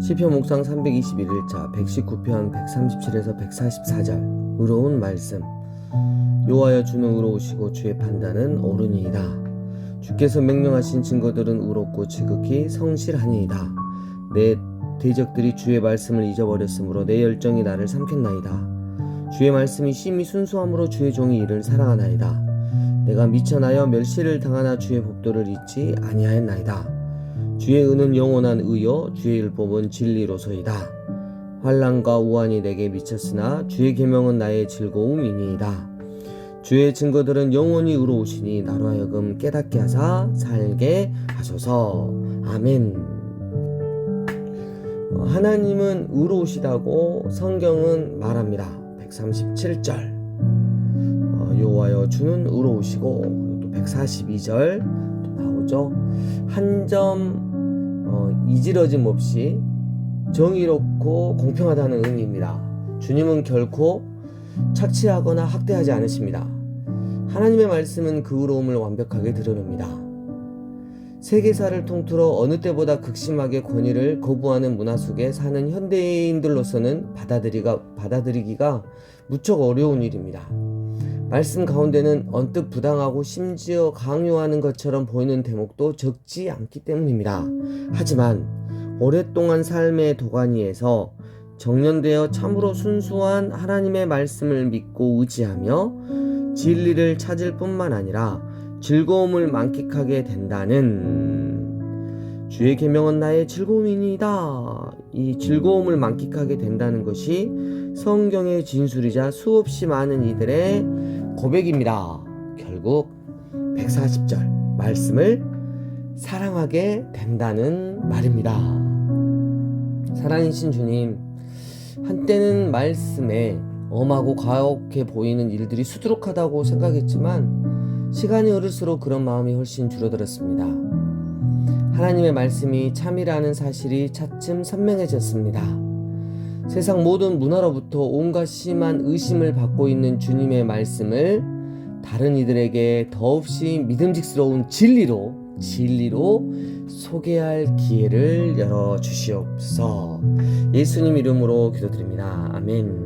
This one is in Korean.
시편 목상 321일차 119편 137에서 144절 의로운 말씀. 여호와여 주는 의로우시고 주의 판단은 옳으니이다. 주께서 명령하신 증거들은 의롭고 지극히 성실하니이다. 내 대적들이 주의 말씀을 잊어버렸으므로 내 열정이 나를 삼켰나이다. 주의 말씀이 심히 순수함으로 주의 종이 이를 사랑하나이다. 내가 미천하여 멸시를 당하나 주의 법도를 잊지 아니하였나이다 주의 은은 영원한 의요 주의 율법은 진리로소이다. 환란과 우환이 내게 미쳤으나 주의 계명은 나의 즐거움이니이다. 주의 증거들은 영원히 의로우시니 나로 하여금 깨닫게 하사 살게 하소서. 아멘. 어, 하나님은 의로우시다고 성경은 말합니다. 137절. 어, 여호와여 주는 의로우시고 또 142절. 또 나오죠 한점 어, 이지러짐 없이 정의롭고 공평하다는 의미입니다. 주님은 결코 착취하거나 학대하지 않으십니다. 하나님의 말씀은 그 의로움을 완벽하게 드러냅니다. 세계사를 통틀어 어느 때보다 극심하게 권위를 거부하는 문화 속에 사는 현대인들로서는 받아들이가, 받아들이기가 무척 어려운 일입니다. 말씀 가운데는 언뜻 부당하고 심지어 강요하는 것처럼 보이는 대목도 적지 않기 때문입니다. 하지만 오랫동안 삶의 도가니에서 정년되어 참으로 순수한 하나님의 말씀을 믿고 의지하며 진리를 찾을 뿐만 아니라 즐거움을 만끽하게 된다는 주의 계명은 나의 즐거움이니다. 이 즐거움을 만끽하게 된다는 것이 성경의 진술이자 수없이 많은 이들의 고백입니다. 결국 140절 말씀을 사랑하게 된다는 말입니다. 살아계신 주님, 한때는 말씀에 엄하고 가혹해 보이는 일들이 수두룩하다고 생각했지만 시간이 흐를수록 그런 마음이 훨씬 줄어들었습니다. 하나님의 말씀이 참이라는 사실이 차츰 선명해졌습니다. 세상 모든 문화로부터 온갖 심한 의심을 받고 있는 주님의 말씀을 다른 이들에게 더없이 믿음직스러운 진리로 진리로 소개할 기회를 열어 주시옵소서. 예수님 이름으로 기도드립니다. 아멘.